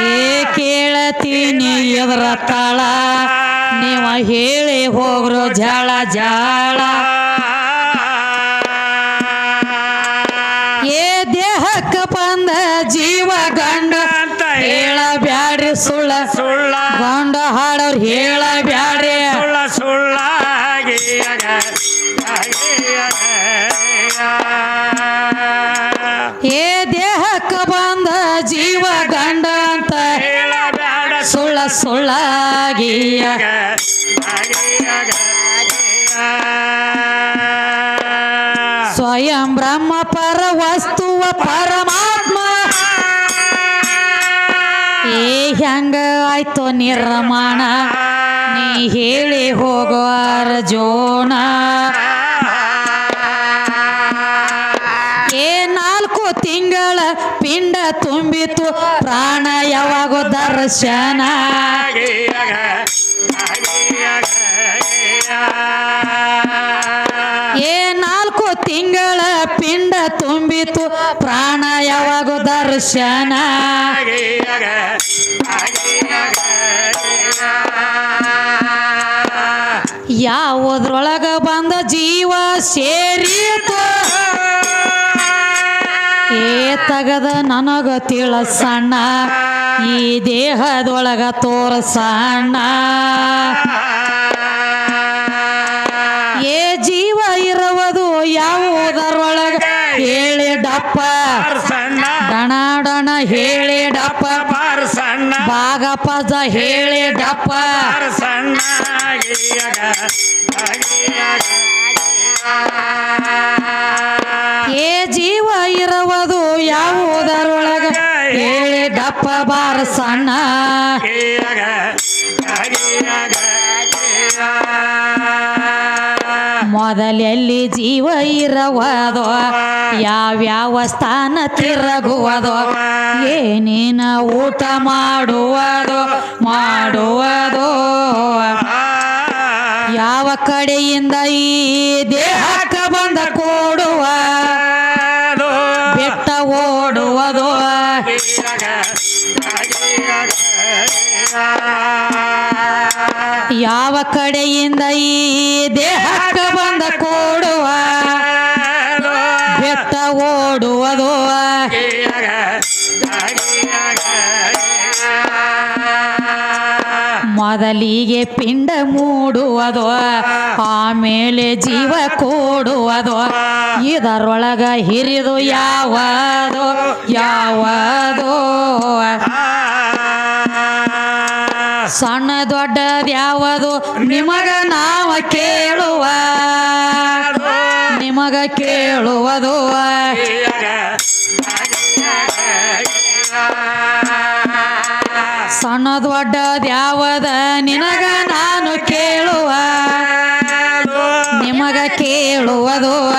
ಏ ಕೇಳತೀನಿ ಎದರ ತಾಳ? ನೀವ ಹೇಳಿ ಹೋಗ್ರು ಜಾಳ ಜಾಳ. ಬ್ಯಾಡ ಸುಳ್ಳ ಸುಳ್ಳಾಗಿ ಸ್ವಯಂ ಬ್ರಹ್ಮ ಪರ ವಸ್ತುವ ಪರಮಾತ್ಮ. ಏ ಹೆಂಗ ಆಯ್ತು ನಿರ್ಮಾಣ? ನೀ ಹೇಳಿ ಹೋಗುವ ಅರ್ಜೋಣ. ಪಿಂಡ ತುಂಬಿತು ಪ್ರಾಣ ಯಾವಾಗ ದರ್ಶನ. ಏ ನಾಲ್ಕು ತಿಂಗಳ ಪಿಂಡ ತುಂಬಿತು ಪ್ರಾಣ ಯಾವಾಗ ದರ್ಶನ. ಯಾವುದ್ರೊಳಗ ಬಂದ ಜೀವ ಸೇರಿತು. ಏ ತಗದ ನನಗ ತಿಳಸಣ್ಣ ಈ ದೇಹದೊಳಗ ತೋರಸಣ್ಣ ಏ ಜೀವ ಇರುವುದು ಯಾವುದರೊಳಗ? ಹೇಳಿ ಡಪ್ಪ. ಸಣ್ಣ. ಡಣ ಡಣ ಹೇಳಿ ಡಪ್ಪ. ಬಾರ್ ಸಣ್ಣ. ಏ ಜೀವ ಇರುವುದು ಯಾವುದರೊಳಗ? ಹೇಳಿ ಡಪ್ಪ ಬಾರ ಸಣ್ಣ. ಮೊದಲೆಲ್ಲಿ ಜೀವ ಇರುವುದೋ? ಯಾವ್ಯಾವ ಸ್ಥಾನ ತಿರುಗುವುದೋ? ಏನೇನ ಊಟ ಮಾಡುವುದೋ? ಮಾಡುವುದೋ? ಯಾವ ಕಡೆಯಿಂದ ಈ ದೇಹಕ್ಕ ಬಂದ ಕೊಡುವ? ಬೆಟ್ಟ ಓಡುವುದು. ಯಾವ ಕಡೆಯಿಂದ ಈ ದೇಹಕ್ಕ ಬಂದ ಕೊಡುವ? ಮೊದಲಿಗೆ ಪಿಂಡ ಮೂಡುವುದು ಆಮೇಲೆ ಜೀವ ಕೂಡುವುದು, ಇದರೊಳಗ ಹಿರಿದು ಯಾವದು ಯಾವದು. ಸಣ್ಣ ದೊಡ್ಡದ ಯಾವುದು ನಿಮಗ ನಾವ ಕೇಳುವ. ನಿಮಗ ಕೇಳುವುದು. ಸಣ್ಣ ದೊಡ್ಡದ ಯಾವದ ನಿನಗ ನಾನು ಕೇಳುವ. ನಿಮಗ ಕೇಳುವುದು.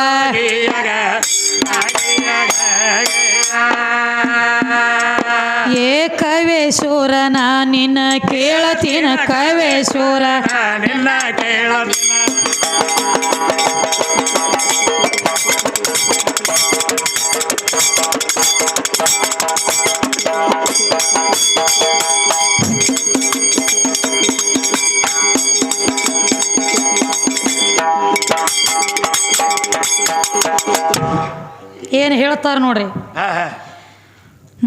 ಏ ಕವೇಶ್ವರನ ನಿನ್ನ ಕೇಳತೀನ ಕವೇಶ್ವರ. ನಿನ್ನ ಕೇಳ ಏನು ಹೇಳ್ತಾರೆ ನೋಡ್ರಿ?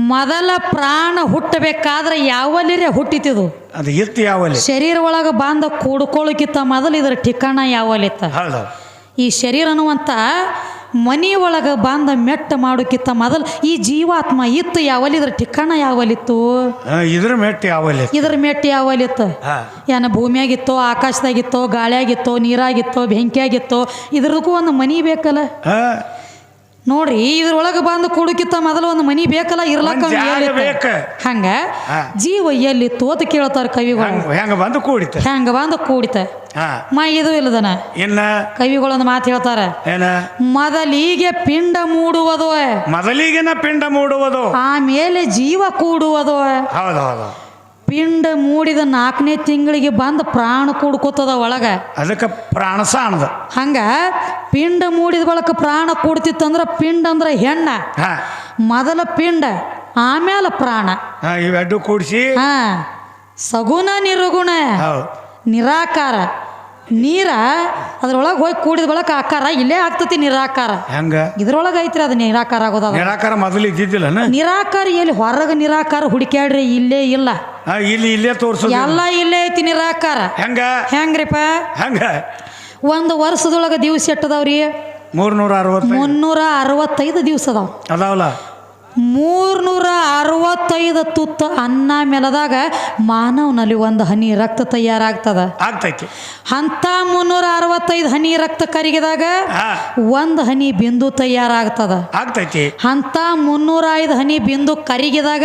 ಮೊದಲ ಪ್ರಾಣ ಹುಟ್ಟಬೇಕಾದ್ರೆ ಯಾವಲ್ಲಿರೇ ಹುಟ್ಟಿತಿದು? ಅದು ಇತ್ತು ಯಾವಲ್ಲಿ ಶರೀರ ಒಳಗೆ ಬಂದ ಕೂಡ್ಕೊಳ್ಳೋಕ್ಕಿಂತ ಮೊದಲು ಇದರ ಠಿಕಾಣ ಯಾವಲ್ಲಿತ್ತ ಈ ಶರೀರ ಅನ್ನುವಂಥ ಮನಿ ಒಳಗೆ ಬಂದ ಮೆಟ್ಟ ಮಾಡೋಕ್ಕಿಂತ ಮೊದಲು ಈ ಜೀವಾತ್ಮ ಇತ್ತು ಯಾವಲ್ಲಿ? ಇದ್ರ ಠಿಕಾಣ ಯಾವಲ್ಲಿತ್ತು? ಇದ್ರ ಮೆಟ್ಟಿ ಯಾವಲ್ಲಿ ಇದ್ರ ಮೆಟ್ಟ ಯಾವಲಿತ್ತು ಏನ ಭೂಮಿಯಾಗಿತ್ತೋ ಆಕಾಶದಾಗಿತ್ತೋ ಗಾಳಿಯಾಗಿತ್ತೋ ನೀರಾಗಿತ್ತೋ ಬೆಂಕಿಯಾಗಿತ್ತೋ ಇದ್ರದಕ್ಕೂ ಒಂದು ಮನಿ ಬೇಕಲ್ಲ? ನೋಡ್ರಿ ಇದ್ರೊಳಗೆ ಬಂದು ಕುಡುಕಿತ್ತ ಮೊದಲು ಒಂದು ಮನಿ ಬೇಕಲ್ಲ ಇರ್ಲಕ್ಕ? ಬೇಕ. ಹಂಗ. ಜೀವ ಎಲ್ಲಿತ್ತು ತೋತ ಕೇಳ್ತಾರ ಕವಿಗಳು? ಹಂಗ ಬಂದು ಕೂಡಿತ. ಹೆಂಗ ಬಂದು ಕೂಡಿತ? ಮಾ ಇದು ಇಲ್ಲದನ? ಇನ್ನ? ಕವಿಗಳೊಂದು ಮಾತು ಹೇಳ್ತಾರ. ಮೊದಲಿಗೆ ಪಿಂಡ ಮೂಡುವುದು? ಮೊದಲಿಗೆನ ಪಿಂಡ ಮೂಡುವುದು? ಆಮೇಲೆ ಜೀವ ಕೂಡುವುದು? ಹೌದು ಹೌದು. ಪಿಂಡ ಮೂಡಿದ ನಾಲ್ಕನೇ ತಿಂಗಳಿಗೆ ಬಂದು ಪ್ರಾಣ ಕೂಡ್ಕೋತದ ಒಳಗ. ಅದಕ್ಕೆ ಪ್ರಾಣಸಾಣದ ಹಂಗ ಪಿಂಡ ಮೂಡಿದ ಬಳಕ ಪ್ರಾಣ ಕೂಡ್ತಿತ್ತಂದ್ರ ಪಿಂಡ ಅಂದ್ರ ಹೆಣ್ಣ. ಹಾ. ಮೊದಲ ಪಿಂಡ ಆಮೇಲೆ ಪ್ರಾಣ. ಹಾ ಇವೆರಡು ಕೂಡಿಸಿ ಹಾ ಸಗುಣ ನಿರ್ಗುಣ ಹೌದು. ನಿರಾಕಾರ. ನೀರ ಅದ್ರೊಳಗೆ ಹೋಗಿ ಕೂಡಿದ ಬಳಕ ಆಕಾರ ಇಲ್ಲೇ ಆಗ್ತತಿ ನಿರಾಕಾರ. ಹೆಂಗ? ಇದ್ರೊಳಗೆ ಐತ್ರಿ ಅದು ನಿರಾಕಾರ ಆಗೋದ ನಿರಾಕಾರ ಮೊದಲು ಇದ್ದಿದ್ದಿಲ್ಲ ನಿರಾಕಾರ ಎಲ್ಲಿ ಹೊರಗೆ ನಿರಾಕಾರ ಹುಡುಕ್ಯಾಡ್ರಿ ಇಲ್ಲೇ ಇಲ್ಲ. ಇಲ್ಲಿ ಇಲ್ಲೇ ತೋರ್ಸು ಎಲ್ಲ ಇಲ್ಲೇ ಐತಿ ನಿರಾಕಾರ. ಹೆಂಗ? ಹೆಂಗ್ರಿಪ್ಪ? ಹೆಂಗ? ಒಂದು ವರ್ಷದೊಳಗೆ ದಿವಸ ಎಟ್ಟದವ್ರಿ? ಮೂರ್ನೂರ ಅರವತ್ತು ಮುನ್ನೂರ ಅರವತ್ತೈದು ದಿವಸ ಅದಾವ. ಅದಾವಲ್ಲ ಮೂರ್ನೂರ ಅರವತ್ತೈದು ತುತ್ತ ಅನ್ನ ಮೆಲದಾಗ ಮಾನವನಲ್ಲಿ ಒಂದು ಹನಿ ರಕ್ತ ತಯಾರಾಗ್ತದ. ಆಗ್ತೈತಿ. ಅಂತ ಮುನ್ನೂರ ಅರವತ್ತೈದು ಹನಿ ರಕ್ತ ಕರಗಿದಾಗ ಒಂದು ಹನಿ ಬಿಂದು ತಯಾರಾಗ್ತದ. ಆಗ್ತೈತಿ. ಅಂತ ಮುನ್ನೂರ ಐದು ಹನಿ ಬಿಂದು ಕರಗಿದಾಗ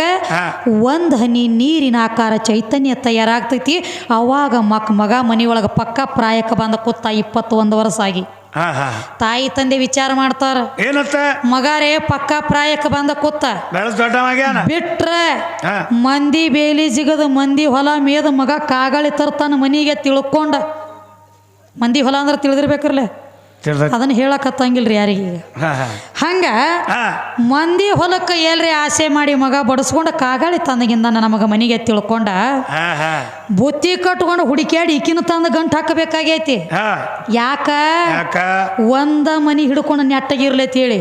ಒಂದು ಹನಿ ನೀರಿನ ಆಕಾರ ಚೈತನ್ಯ ತಯಾರಾಗ್ತೈತಿ. ಅವಾಗ ಮಕ್ ಮಗ ಮನೆಯೊಳಗೆ ಪಕ್ಕ ಪ್ರಾಯಕ್ಕೆ ಬಂದ ಕೂತ ಇಪ್ಪತ್ತೊಂದು ವರ್ಷ ಆಗಿ. ತಾಯಿ ತಂದೆ ವಿಚಾರ ಮಾಡ್ತಾರ. ಏನತ್ತ ಮಗಾರೇ ಪಕ್ಕ ಪ್ರಾಯಕ್ಕೆ ಬಂದ ಕೂತ. ಬಿಟ್ರೆ ಮಂದಿ ಬೇಲಿ ಜಿಗದ ಮಂದಿ ಹೊಲ ಮೇದ ಮಗ ಕಾಗಳಿ ತರ್ತಾನ ಮನಿಗೆ ತಿಳ್ಕೊಂಡ. ಮಂದಿ ಹೊಲ ಅಂದ್ರೆ ತಿಳಿದಿರ್ಬೇಕ್ರಲ್ಲ ತಿಳ್ದೈತಿ. ಅದನ್ನ ಹೇಳಕತ್ತಂಗಿಲ್ರಿ ಯಾರಿಗೆ? ಈಗ ಹಾ ಹಾ. ಹಂಗ ಮಂದಿ ಹೊಲಕ್ಕೆ ಎಲ್ರಿ ಆಸೆ ಮಾಡಿ ಮಗ ಬಡಿಸ್ಕೊಂಡ ಕಾಗಾಳಿ ತಂದಗಿಂದ ನಮಗೆ ಮನೆಗೆ ತಿಳ್ಕೊಂಡ ಹಾ ಹಾ. ಬುತ್ತಿ ಕಟ್ಕೊಂಡು ಹುಡುಕ್ಯಾಡಿ ಈಕಿನ ತಂದ ಗಂಟು ಹಾಕಬೇಕಾಗೈತಿ. ಹಾ. ಯಾಕ? ಯಾಕ? ಒಂದ ಮನಿ ಹಿಡ್ಕೊಂಡು ನೆಟ್ಟಗಿರ್ಲೈತಿ ಹೇಳಿ.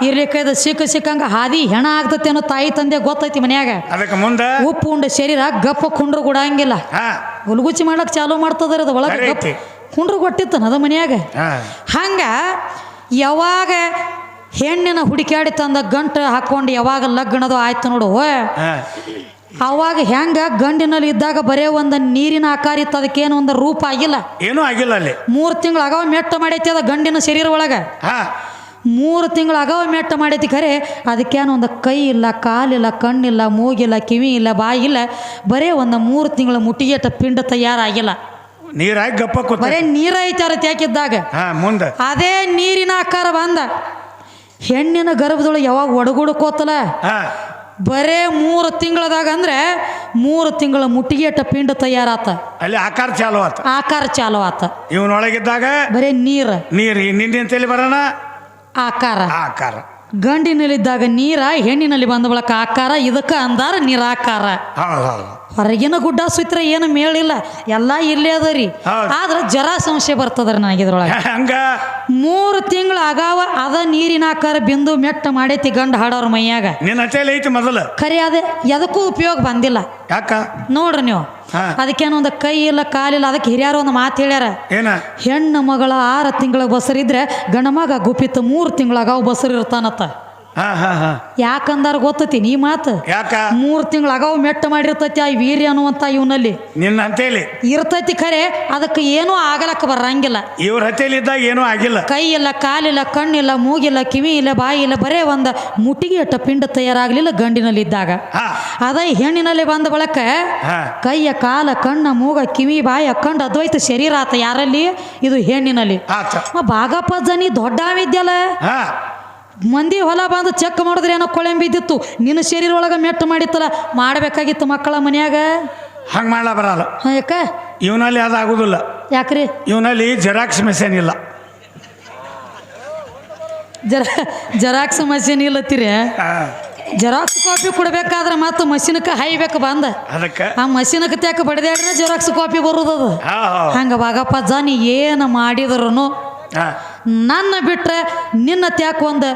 ಇರ್ಲಿಕ್ಕೆ ಇರ್ಲಿಕ್ಕೈದ ಸಿಕ್ಕ ಸಿಕ್ಕಂಗ ಹಾದಿ ಹೆಣ ಆಗ್ತತಿ ಅನ್ನೋ ತಾಯಿ ತಂದೆ ಗೊತ್ತೈತಿ ಮನ್ಯಾಗ. ಅದಕ್ಕೆ ಮುಂದ? ಉಪ್ಪು ಉಂಡ ಶರೀರ ಗಪ್ಪ ಕುಂಡ್ರು ಗುಡಂಗಿಲ್ಲ ಹಾ. ಗುಲ್ಗುಚ್ಚಿ ಮಾಡಕ್ ಚಾಲೂ ಮಾಡ್ತದ ಅದು ಒಳಗೆ ಗಪ್ ಕೊಟ್ಟಿತ್ತು ಅದ ಮನ್ಯಾಗ ಹಂಗೆ ಯಾವಾಗ ಹೆಣ್ಣಿನ ಹುಡುಕಾಡಿ ತಂದ ಗಂಟು ಹಾಕ್ಕೊಂಡು ಯಾವಾಗ ಲಗ್ನದು ಆಯ್ತು ನೋಡು. ಅವಾಗ ಹೆಂಗ ಗಂಡಿನಲ್ಲಿ ಇದ್ದಾಗ ಬರೇ ಒಂದು ನೀರಿನ ಆಕಾರ ಇತ್ತು ಅದಕ್ಕೇನು ಒಂದು ರೂಪ ಆಗಿಲ್ಲ. ಏನೂ ಆಗಿಲ್ಲ ಅಲ್ಲಿ. ಮೂರು ತಿಂಗಳು ಅಗವ ಮೆಟ್ಟ ಮಾಡೈತಿ ಅದ ಗಂಡಿನ ಶರೀರ ಒಳಗೆ. ಮೂರ್ ತಿಂಗಳು ಅಗವ ಮೆಟ್ಟ ಮಾಡೈತಿ ಖರೆ ಅದಕ್ಕೇನು ಒಂದು ಕೈ ಇಲ್ಲ ಕಾಲಿಲ್ಲ ಕಣ್ಣಿಲ್ಲ ಮೂಗಿಲ್ಲ ಕಿವಿ ಇಲ್ಲ ಬಾಯಿಲ್ಲ ಬರೇ ಒಂದು ಮೂರು ತಿಂಗಳ ಮುಟ್ಟಿಗೆಟ ಪಿಂಡ ತಯಾರಾಗಿಲ್ಲ. ನೀರಾಗಿ ಗಪ್ಪ ಕೂತ ಬರೇ ನೀರ ಐತಾರ ತ್ಯಾಕಿದ್ದಾಗ ಹಾ ಮುಂದ. ಅದೇ ನೀರಿನ ಆಕಾರ ಬಂದ. ಹೆಣ್ಣಿನ ಗರ್ಭದೊಳಗೆ ಯಾವಾಗ ಒಡಗುಡ್ಕೋತಲ? ಹಾ. ಬರೇ ಮೂರು ತಿಂಗಳದಾಗ ಅಂದ್ರೆ ಮೂರು ತಿಂಗಳ ಮುಟ್ಟಿಗೆಟ ಪಿಂಡ ತಯಾರಾತ. ಅಲ್ಲಿ ಆಕಾರ ಚಾಲು ಆತ. ಆಕಾರ ಚಾಲು ಆತ. ಇವನೊಳಗಿದ್ದಾಗ ಬರೇ ನೀರು. ನೀರು ನಿನ್ನೆ ತಲೆ ಬರೋಣ ಆಕಾರ. ಆಕಾರ. ಗಂಡಿನಲ್ಲಿದ್ದಾಗ ನೀರ ಹೆಣ್ಣಿನಲ್ಲಿ ಬಂದ ಬಳಕ ಆಕಾರ ಇದಕ್ಕೆ ಅಂದಾರ ನೀರಾಕಾರ. ಹೊರಗಿನ ಗುಡ್ಡ ಸುತ್ತರ ಏನು ಮೇಳಿಲ್ಲ ಎಲ್ಲ ಇಲ್ಲೇ ಅದ ರೀ. ಆದ್ರೆ ಜರ ಸಂಶಯ ಬರ್ತದ್ರಿ ನನಗೆ ಇದ್ರೊಳಗೆ. ಹಂಗ? ಮೂರು ತಿಂಗಳು ಆಗಾವ ಅದ ನೀರಿನ ಆಕಾರ ಬಿಂದು ಮೆಟ್ಟ ಮಾಡೈತಿ ಗಂಡ ಹಾಡೋರ ಮೈಯಾಗ. ಐತಿ ಮೊದಲು. ಖರೆ ಅದೇ ಎದಕ್ಕೂ ಉಪಯೋಗ ಬಂದಿಲ್ಲ. ಯಾಕ? ನೋಡ್ರಿ ನೀವು. ಹಾ. ಅದಕ್ಕೇನೊಂದು ಕೈ ಇಲ್ಲ ಕಾಲಿಲ್ಲ ಅದಕ್ಕೆ ಹಿರಿಯರು ಒಂದು ಮಾತು ಹೇಳ್ಯಾರ. ಏನ? ಹೆಣ್ಣು ಮಗಳ ಆರು ತಿಂಗಳ ಬಸರಿದ್ರೆ ಗಣಮಗ ಮಗ ಗುಪ್ಪಿತ್ತು ಮೂರು ತಿಂಗಳಾಗ ಅವು ಬಸರು ಯಾಕಂದಾರ ಗೊತ್ತತಿ ನೀ ಮಾತು? ಯಾಕ? ಮೂರು ತಿಂಗಳ ಅಗವ್ ಮೆಟ್ಟ ಮಾಡಿರ್ತೈತಿ ಆ ವೀರ್ಯ ಅನ್ನುವಂತ ಇವನಲ್ಲಿ. ನಿನ್ನ ಅಂತೇಳಿ ಇರ್ತೈತಿ ಖರೆ ಅದಕ್ಕೆ ಏನೂ ಆಗಲಕ್ಕ ಬರಂಗಿಲ್ಲ. ಇವ್ರ ಹತ್ತೇಲಿ ಇದ್ದಾಗ ಏನೂ ಆಗಿಲ್ಲ. ಕೈ ಇಲ್ಲ ಕಾಲಿಲ್ಲ ಕಣ್ಣಿಲ್ಲ ಮೂಗಿಲ್ಲ ಕಿವಿ ಇಲ್ಲ ಬಾಯಿ ಇಲ್ಲ ಬರೇ ಒಂದ ಮುಟ್ಟಿಗೆ ಅಟ್ಟ ಪಿಂಡ ತಯಾರಾಗ್ಲಿಲ್ಲ ಗಂಡಿನಲ್ಲಿ ಇದ್ದಾಗ. ಅದ ಹೆಣ್ಣಿನಲ್ಲಿ ಬಂದ ಬಳಕ ಕೈಯ ಕಾಲ ಕಣ್ಣ ಮೂಗ ಕಿವಿ ಬಾಯಿ ಅಕ್ಕಂಡ ಅದ್ವೈತ ಶರೀರ ಆತ ಯಾರಲ್ಲಿ? ಇದು ಹೆಣ್ಣಿನಲ್ಲಿ. ಭಾಗಪ್ಪ ಜನಿ ದೊಡ್ಡ ವಿದ್ಯಲ್ಲ ಮಂದಿ ಹೊಲ ಬಂದು ಚೆಕ್ ಮಾಡಿದ್ರೆ ಏನೋ ಕೊಳೆ ಬಿದ್ದಿತ್ತು ನಿನ್ನ ಶರೀರ ಒಳಗೆ ಮೆಟ್ಟು ಮಾಡಿತ್ತಲ್ಲ ಮಾಡಬೇಕಾಗಿತ್ತು ಮಕ್ಕಳ ಮನ್ಯಾಗ? ಹಂಗೆ ಮಾಡ್ಲಾ ಬರಲ್ಲ. ಯಾಕ? ಇವನಲ್ಲಿ ಅದು ಆಗುದಿಲ್ಲ. ಯಾಕ್ರಿ? ಇವನಲ್ಲಿ ಜೆರಾಕ್ಸ್ ಮೆಷಿನ್ ಇಲ್ಲ. ಜರ ಜೆರಾಕ್ಸ್ ಮಷೀನ್ ಇಲ್ಲತ್ತೀರಿ ಜೆರಾಕ್ಸ್ ಕಾಪಿ ಕೊಡ್ಬೇಕಾದ್ರೆ ಮತ್ತೆ ಮಷೀನ್ಗೆ ಹೈಬೇಕು ಬಂದ? ಅದಕ್ಕೆ? ಆ ಮಷೀನ್ಗೆ ತೆಕ್ಕ ಬಡದೇ ಜೆರಾಕ್ಸ್ ಕಾಪಿ ಬರೋದದು? ಹಾ ಹಾ. ಹಂಗ ಬಾಗಪ್ಪ ಜಾನಿ ಏನು ಮಾಡಿದ್ರು ನನ್ನ ಬಿಟ್ರೆ ನಿನ್ನ ತ್ಯಾಕ ಒಂದು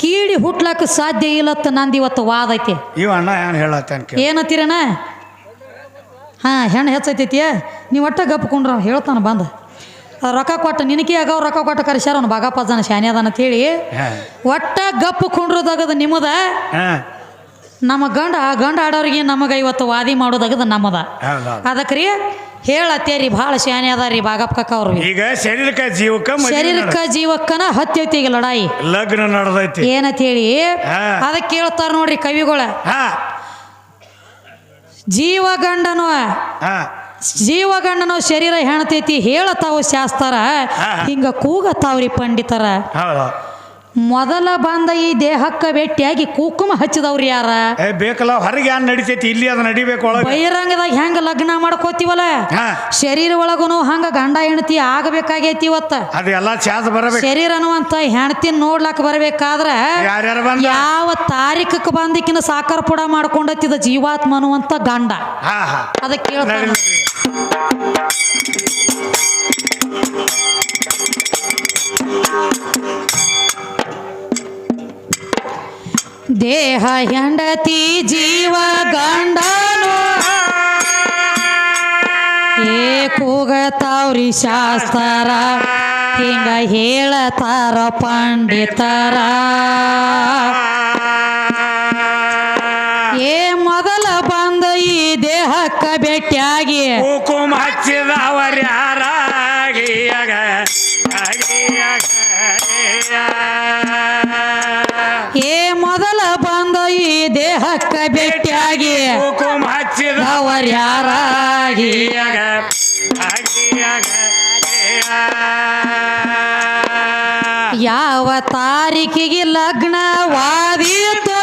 ಕೀಡಿ ಹುಟ್ಲಾಕ ಸಾಧ್ಯ ಇಲ್ಲತ್ತ ನಂದು ಇವತ್ತು ವಾದ ಐತಿ. ಇವ ಅಣ್ಣ ಏನು ಹೇಳತ್ತೇನ್ ಕೇಳ. ಏನತ್ತೀರಣ್ಣ ಹಾಂ ಹೆಣ್ಣು ಹೆಚ್ಚೈತೈತಿಯ? ನೀವು ಒಟ್ಟ ಗಪ್ಕೊಂಡ್ರ ಹೇಳ್ತಾನ ಬಂದ. ಆ ರೊಕ್ಕ ಕೊಟ್ಟ ನಿನಕಿ ಆಗ ರೊಕ್ಕ ಕೊಟ್ಟ ಕರೆಸ್ಯಾರ ಅವ್ನು ಬಾಗಪ್ಪ ಜನ ಶಾನೆ ಅದಾನ ಅಂತೇಳಿ ಒಟ್ಟ ಗಪ್ಪು ಕುಂಡ್ರದಾಗದ ನಿಮ್ಮದ? ನಮ್ಮ ಗಂಡ ಗಂಡ ಆಡೋರಿಗೆ ನಮಗೆ ಇವತ್ತು ವಾದಿ ಮಾಡೋದಾಗದ ನಮ್ಮದ. ಅದಕ್ಕೆ ರೀ ಹೇಳತ್ತೇರಿ ಭಾಳ ಶಾನೆ ಅದ ರೀ ಕಕ್ಕ ಅವ್ರು ಈಗ ಶರೀರಕ್ಕೆ ಜೀವಕ್ಕೆ ಶರೀರಕ್ಕ ಜೀವಕ್ಕನ ಹತ್ತೈತಿ ಈಗ ಲಡಾಯಿ ಲಗ್ನ ನಡೆದೈತಿ. ಏನಂತ ಹೇಳಿ. ಅದಕ್ಕೆ ಹೇಳ್ತಾರ ನೋಡ್ರಿ ಕವಿಗಳ. ಜೀವ ಗಂಡನು ಹಾ. ಜೀವ ಗಂಡನು ಶರೀರ ಹೆಣತೈತಿ ಹೇಳತಾವು ಶಾಸ್ತಾರ. ಹಿಂಗ ಕೂಗತಾವ್ರಿ ಪಂಡಿತರ. ಹೌದು. ಮೊದಲ ಬಂದ ಈ ದೇಹಕ್ಕ ಭೇಟಿಯಾಗಿ ಕುಕುಮ ಹಚ್ಚಿದವ್ರು ಯಾರ? ಏ ಬೇಕಲ್ಲ ಹೊರಗೆ ಏನ್ ನಡಿತೈತಿ? ಇಲ್ಲಿ ಅದ ನಡಿಬೇಕು ಒಳಗೆ. ಬಹಿರಂಗದಾಗ ಹೆಂಗ ಲಗ್ನ ಮಾಡ್ಕೋತೀವಲ್ಲ? ಹಾ. ಶರೀರ ಒಳಗುನು ಹಂಗ ಗಂಡ ಹೆಂಡತಿ ಆಗಬೇಕಾಗೈತಿ ಇವತ್ತ. ಅದೆಲ್ಲ ಚಾಸ್ ಬರಬೇಕು. ಶರೀರ ಅನ್ನುವಂತ ಹೆಣತಿ ನೋಡ್ಲಕ್ ಬರ್ಬೇಕಾದ್ರ ಯಾರ್ಯಾರು ಬಂದ? ಯಾವ ತಾರೀಕಕ್ಕೆ ಬಂದಿಕ್ಕಿನ ಸಾಕಾರ ಪುಡ ಮಾಡ್ಕೊಂಡತ್ತಿದ ಜೀವಾತ್ಮ ಅನ್ನುವಂತ ಗಂಡ. ಹಾ ಹಾ. ಅದಕ್ಕೆ ಕೇಳ್ತಾರ ನಡಿ, ನಡಿ. ದೇಹ ಹೆಂಡತಿ ಜೀವ ಗಂಡನು. ಏ ಕೂಗತಾವ್ರಿ ಶಾಸ್ತ್ರ. ಹಿಂಗ ಹೇಳತಾರ ಪಂಡಿತರ. ಏ ಮೊದಲ ಬಂದ ಈ ದೇಹಕ್ಕ ಭೇಟಿಯಾಗಿ ಕುಕುಮ ಹಚ್ಚಿದವರ ದೇಹಕ್ಕ ಭೇಟಿಯಾಗಿ ಕುಕುಮ ಹಚ್ಚಿದ ಅವರ್ ಯಾರಾಗಿ? ಯಾವ ತಾರೀಕಿಗೆ ಲಗ್ನವಾದೀತು?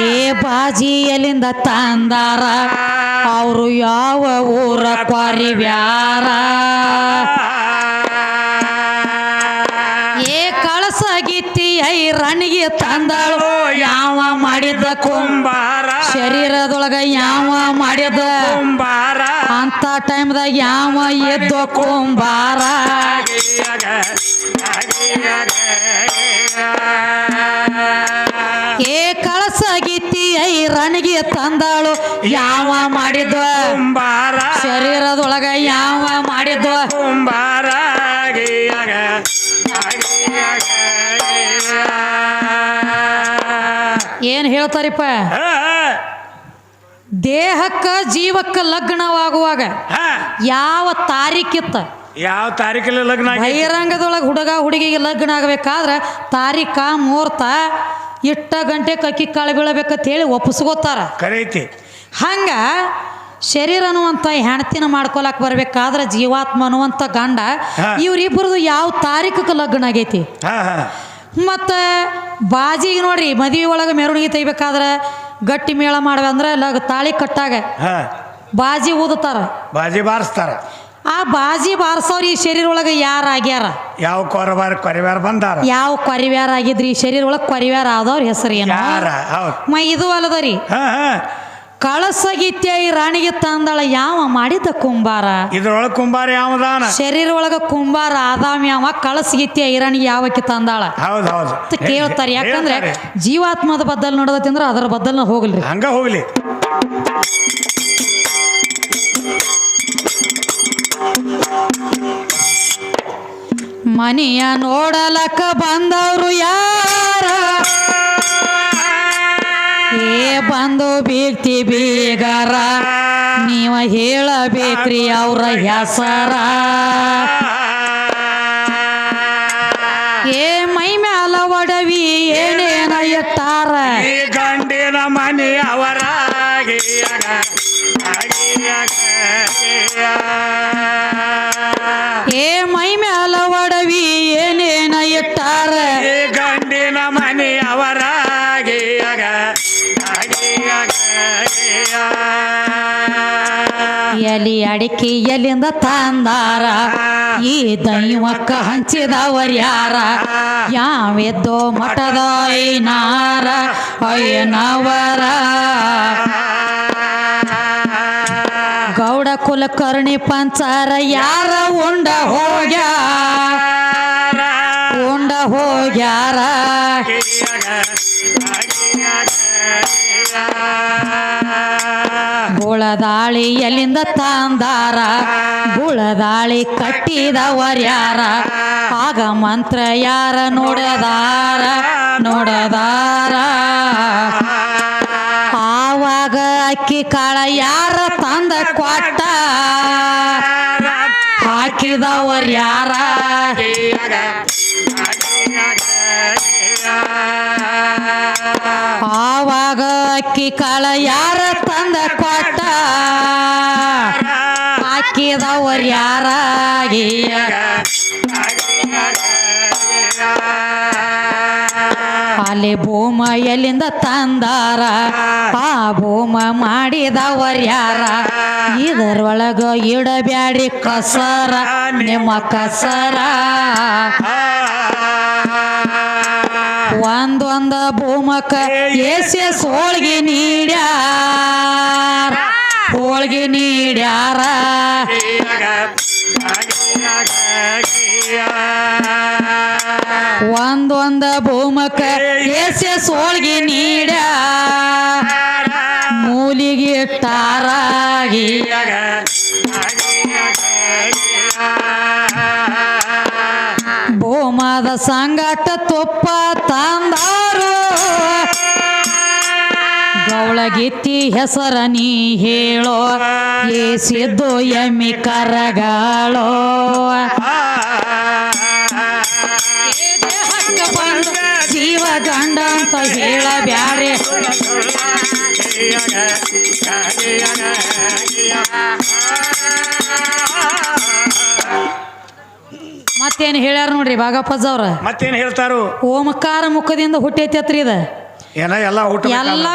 ಏ ಬಾಜಿ ಎಲ್ಲಿಂದ ತಂದಾರ? ಅವರು ಯಾವ ಊರ ಕ್ವಾರಿವ್ಯಾರ ಐ ರಣಿಗೆ ತಂದಾಳು ಯಾವ ಮಾಡಿದ ಕುಂಬಾರ? ಶರೀರದೊಳಗ ಯಾವ ಮಾಡಿದ ಕುಂಬಾರ. ಅಂತ ಟೈಮ್ದಾಗ ಯಾವ ಎದ್ದ ಕುಂಬಾರ? ಏ ಕಳಸ ಗಿತ್ತಿ ಐ ರಣಿಗೆ ತಂದಾಳು ಯಾವ ಮಾಡಿದ ಕುಂಬಾರ. ಶರೀರದೊಳಗ ಯಾವ ಮಾಡಿದ ಕುಂಬಾರ. ಏನ್ ಹೇಳ್ತಾರಪ್ಪ? ದೇಹಕ್ಕ ಜೀವಕ್ಕ ಲಗ್ನವಾಗುವಾಗ ಯಾವ ತಾರೀಕಿತ್ತ ಯಾವ ತಾರೀಕಲ್ಲಿ ಲಗ್ನ? ಬಹಿರಂಗದೊಳಗೆ ಹುಡುಗ ಹುಡುಗಿಗೆ ಲಗ್ನ ಆಗಬೇಕಾದ್ರೆ ತಾರೀಕ ಮುಹೂರ್ತ ಇಟ್ಟ ಗಂಟೆ ಕಕ್ಕಿ ಕಾಳು ಬೀಳಬೇಕಂತ ಹೇಳಿ ಒಪ್ಪಿಸ್ಕೋತಾರ. ಕರೀತಿ. ಹಂಗ ಶರೀರ ಅನ್ನುವಂಥ ಹೆಣ್ತಿನ ಮಾಡ್ಕೊಳಕ್ ಬರ್ಬೇಕಾದ್ರೆ ಜೀವಾತ್ಮ ಅನ್ನುವಂಥ ಗಂಡ ಇವರಿಬ್ಬರದು ಯಾವ ತಾರೀಕಕ್ಕೆ ಲಗ್ನ ಆಗೈತಿ? ಮತ್ತು ಬಾಜಿಗೆ ನೋಡ್ರಿ ಮದುವೆ ಒಳಗೆ ಮೆರವಣಿಗೆ ತೆಗಿಬೇಕಾದ್ರೆ ಗಟ್ಟಿ ಮೇಳ ಮಾಡವೆ ಅಂದ್ರೆ ಲಗ್ ತಾಳಿ ಕಟ್ಟಾಗ ಬಾಜಿ ಊದುತ್ತಾರ. ಬಾಜಿ ಬಾರಿಸ್ತಾರ. ಆ ಬಾಜಿ ಬಾರಿಸೋರು ಈ ಶರೀರ ಒಳಗೆ ಯಾರು ಆಗ್ಯಾರ? ಯಾವ ಕೊರಬಾರ ಕೊರಿವಾರ ಬಂದಾರ? ಯಾವ ಕೊರಿವ್ಯಾರ ಆಗಿದ್ರಿ? ಈ ಶರೀರ ಒಳಗೆ ಕೊರಿವ್ಯಾರ ಆದವ್ರ ಹೆಸರು ಏನು ಮೈ ಇದು ಅಲ್ಲದರಿ. ಕಳಸಗಿತ್ಯ ಈ ರಾಣಿಗೆ ತಂದಳ ಯಾವ ಮಾಡಿದ ಕುಂಬಾರ? ಇದ್ರೊಳಗ ಕುಂಬಾರ ಯಾವದಾನ? ಶರೀರ ಒಳಗ ಕುಂಬಾರ ಆದಾಮ್ ಯಾವ ಕಳಸಗಿತ್ಯ ಇರಾಣಿ ಯಾವಕ್ಕೆ ತಂದಾಳ? ಹೌದ್ ಹೌದು. ಅಂತ ಕೇಳ್ತಾರೆ. ಯಾಕಂದ್ರೆ. ಜೀವಾತ್ಮದ ಬದ್ದಲ್ ನೋಡದತಿ ಅಂದ್ರೆ ಅದರ ಬದ್ದಲ್ ಹೋಗ್ಲಿ ಹಂಗ ಹೋಗ್ಲಿ. ಮನೆಯ ನೋಡಲಕ್ಕ ಬಂದವರು ಯಾರ? ಏ ಬಂದು ಬೀಗ್ತಿ ಬೀಗರ, ನೀವ ಹೇಳಬೇಕ್ರಿ ಅವ್ರ ಹೆಸರ. ಏ ಮೈ ಮ್ಯಾಲ ಒಡವಿ ಏನೇನ ಈ ಗಂಡಿನ ಮನೆ ಎಲಿ ಅಡಿಕೆ ಎಲ್ಲಿಂದ ತಂದಾರ. ಈ ದೈವಕ್ಕ ಹಂಚಿದವರ್ಯಾರ. ಯಾವೆದ್ದೋ ಮಠದ ಐನಾರ ಅಯ್ಯನವರ. ಗೌಡ ಕುಲಕರ್ಣಿ ಪಂಚಾರ ಯಾರ ಉಂಡ ಹೋಗ್ಯಾರ? ಉಂಡ ಹೋಗ್ಯಾರ? ಗುಳದಾಳಿ ಎಲ್ಲಿಂದ ತಂದಾರ ಗುಳದಾಳಿ ಕಟ್ಟಿದವರ್ಯಾರ ಆಗ ಮಂತ್ರ ಯಾರ ನೋಡದಾರ? ನೋಡದಾರ. ಆವಾಗ ಅಕ್ಕಿ ಕಾಳ ಯಾರ ತಂದ ಕೊಟ್ಟ? ಹಾಕಿದವರ್ ಅಕ್ಕಿ ಕಾಳ ಯಾರ ತಂದ ಕೊಟ್ಟ? ಹಾಕಿದವ್ರ ಯಾರಾಗಿಯಾರ ಅಲ್ಲಿ ಭೂಮ ಎಲ್ಲಿಂದ ತಂದಾರ? ಆ ಭೂಮ ಮಾಡಿದವರ್ ಯಾರ? ಇದರೊಳಗ ಇಡಬ್ಯಾಡಿ ಕಸರ, ನಿಮ್ಮ ಕಸರ. ಒಂದೊಂದ ಭೂಮಕ್ಕ ಎಸ್ ಎಸ್ ಹೋಳ್ಗಿ ನೀಡ್ಯಾರ. ಹೋಳ್ಗೆ ನೀಡ್ಯಾರ. ಒಂದೊಂದ ಭೂಮಕ್ಕ ಎಸ್ ಎಸ್ ಹೋಳ್ಗಿ ನೀಡ್ಯಾರ. ಮೂಲಿಗೆ ಇಟ್ಟಾರಾಗಿ ಭೂಮದ ಸಂಗಟ ತುಪ್ಪ ಗೌಳಗಿತ್ತಿ ಹೆಸರ ನೀ ಹೇಳೋ ಏಸಿದ್ದು ಎಮ್ಮಿ ಕರಗಾಳೋ. ಜೀವ ಗಂಡ ಅಂತ ಹೇಳ ಬ್ಯಾರೆ ಮತ್ತೇನು ಹೇಳ್ಯಾರ ನೋಡ್ರಿ ಬಾಗಪ್ಪಜ್ ಅವ್ರ? ಮತ್ತೇನ್ ಹೇಳ್ತಾರು? ಓಮಕಾರ ಮುಖದಿಂದ ಹುಟ್ಟೈತಿ ಅತ್ರಿ ಇದ. ಏನ ಎಲ್ಲ ಊಟ ಎಲ್ಲ